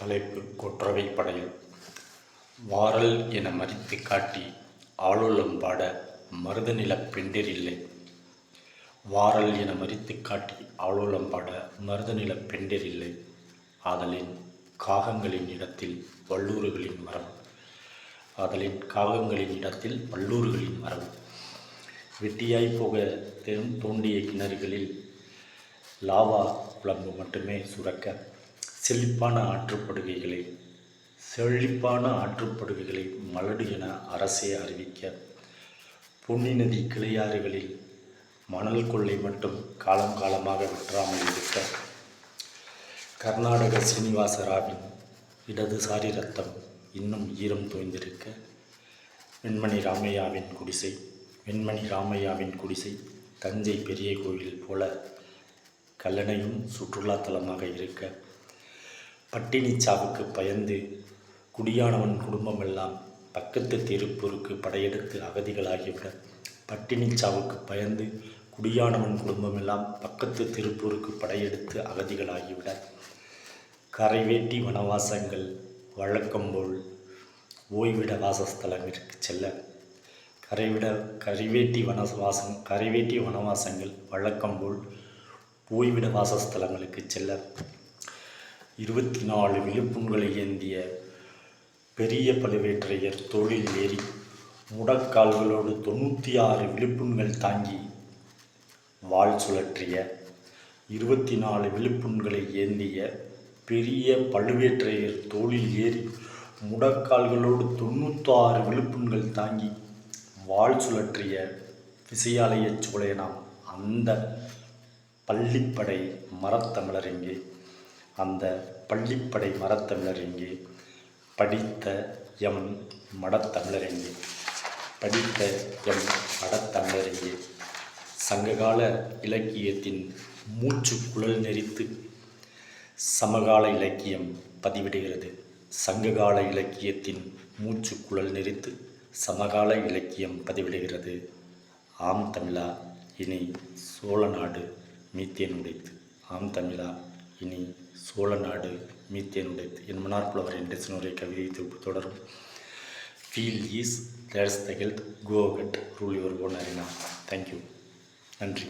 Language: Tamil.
தலைப்பு கொற்றவை படையல் வாரல் என மறித்து காட்டி ஆளுள்ளம் பாட மருதநிலப் பெண்டிரில்லை வாரல் என மறித்து காட்டி ஆளுள்ளம் பாட மருதநிலப் பெண்டிரில்லை ஆதலின் காகங்களின் இடத்தில் வல்லூறுகளின் மரம். ஆதலின் காகங்களின் இடத்தில் வல்லூறுகளின் மரம். வெட்டியாய் போக தெரும் தோண்டிய கிணறுகளில் லாவா குழம்பு மட்டுமே சுரக்க செழிப்பான ஆற்றுப்படுகைகளை செழிப்பான ஆற்றுப்படுகைகளை மலடு என அரசே அறிவிக்க பொன்னி நதி கிளையாறுகளில் மணல் கொள்ளை மட்டும் காலம் காலமாக விற்றாமல் இருக்க கர்நாடக சீனிவாசராவின் இடதுசாரி ரத்தம் இன்னும் ஈரம் தோய்ந்திருக்க வெண்மணி ராமையாவின் குடிசை வெண்மணி ராமையாவின் குடிசை தஞ்சை பெரிய கோயில் போல கல்லணையும் சுற்றுலாத்தலமாக இருக்க பட்டினி சாவுக்கு பயந்து குடியானவன் குடும்பமெல்லாம் பக்கத்து திருப்பூருக்கு படையெடுத்து அகதிகளாகிவிட பட்டினி சாவுக்கு பயந்து குடியானவன் குடும்பமெல்லாம் பக்கத்து திருப்பூருக்கு படையெடுத்து அகதிகளாகிவிட கரைவேட்டி வனவாசங்கள் வழக்கம்போல் ஓய்விட வாசஸ்தலமிற்கு செல்ல கரைவிட கரைவேட்டி வனவாசம் கரைவேட்டி வனவாசங்கள் வழக்கம்போல் ஓய்விட வாசஸ்தலங்களுக்கு செல்ல இருபத்தி நாலு விழுப்புண்களை ஏந்திய பெரிய பழுவேற்றையர் தொழில் ஏறி முடக்கால்களோடு தொண்ணூற்றி ஆறு விழுப்புண்கள் தாங்கி வாள் சுழற்றிய இருபத்தி நாலு விழுப்புண்களை ஏந்திய பெரிய பழுவேற்றையர் தோளில் ஏறி முடக்கால்களோடு தொண்ணூத்தாறு விழுப்புண்கள் தாங்கி வாள் சுழற்றிய விசையாலய சோழையனாம் அந்த பள்ளிப்படை மரத்தமிழர் எங்கே அந்த பள்ளிப்படை மரத்தமிழர் எங்கே? படித்த எம் மடத்தமிழர் எங்கே? படித்த எம் மடத்தமிழர் எங்கே? சங்ககால இலக்கியத்தின் மூச்சு குழல் நெறித்து சமகால இலக்கியம் பதிவிடுகிறது. சங்ககால இலக்கியத்தின் மூச்சு குழல் நெறித்து சமகால இலக்கியம் பதிவிடுகிறது. ஆம் தமிழா இனி சோழ நாடு மீத்தேன் உடைத்து. ஆம் தமிழா இனி சோழ நாடு மீத்தேனுடைய என் மன்னார் புலவர் கவிதை தொகுப்பு தொடரும். Feel is that's the health go cut rule your own arena thank you நன்றி.